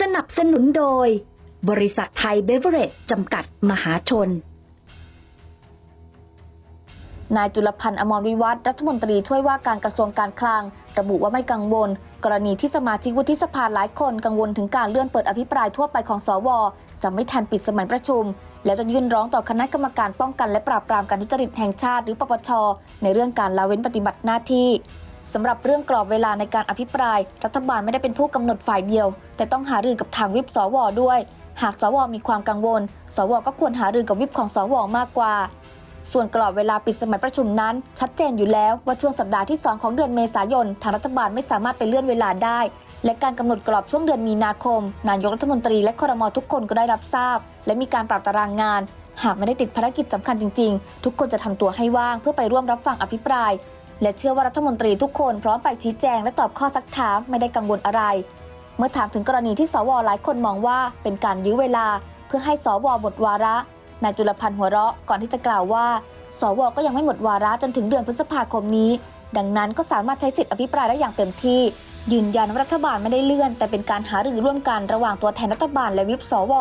สนับสนุนโดย บริษัทไทยเบเวอเรจจำกัดมหาชน นายจุลพันธ์อมรวิวัฒน์รัฐมนตรีช่วยว่าการกระทรวงการคลัง ระบุว่าไม่กังวล กรณีที่สมาชิกวุฒิสภาหลายคนกังวลถึงการเลื่อนเปิดอภิปรายทั่วไปของสว จะไม่ทันปิดสมัยประชุม และจะยื่นร้องต่อคณะกรรมการป้องกันและปราบปรามการทุจริตแห่งชาติ หรือปปชในเรื่องการละเว้นปฏิบัติหน้าที่ สำหรับเรื่องกรอบเวลาในการอภิปราย รัฐบาลไม่ได้เป็นผู้กำหนดฝ่ายเดียว แต่ต้องหารือกับทางวิปสวด้วย หากสวมีความกังวล สวก็ควรหารือกับวิปของสวมากกว่า ส่วนกรอบเวลาปิดสมัยประชุมนั้น ชัดเจนอยู่แล้วว่าช่วงสัปดาห์ที่ 2 ของเดือนเมษายน ทางรัฐบาลไม่สามารถไปเลื่อนเวลาได้ และการกำหนดกรอบช่วงเดือนมีนาคม นายกรัฐมนตรีและครมทุกคนก็ได้รับทราบ และมีการปรับตารางงาน หากไม่ได้ติดภารกิจสำคัญจริง ๆ ทุกคนจะทำตัวให้ว่างเพื่อไปร่วมรับฟังอภิปราย และเชื่อว่ารัฐมนตรีทุกคนพร้อมไปชี้แจงและตอบข้อซักถามไม่ได้กังวลอะไร เมื่อถามถึงกรณีที่สวหลายคนมองว่าเป็นการยื้อเวลา เพื่อให้สวหมดวาระนายจุลพันธ์หัวเราะก่อนที่จะกล่าวว่า สวก็ยังไม่หมดวาระจนถึงเดือนพฤษภาคมนี้ ดังนั้นก็สามารถใช้สิทธิอภิปรายได้อย่างเต็มที่ ยืนยันว่ารัฐบาลไม่ได้เลื่อน แต่เป็นการหารือร่วมกันระหว่างตัวแทนรัฐบาลและวิปสว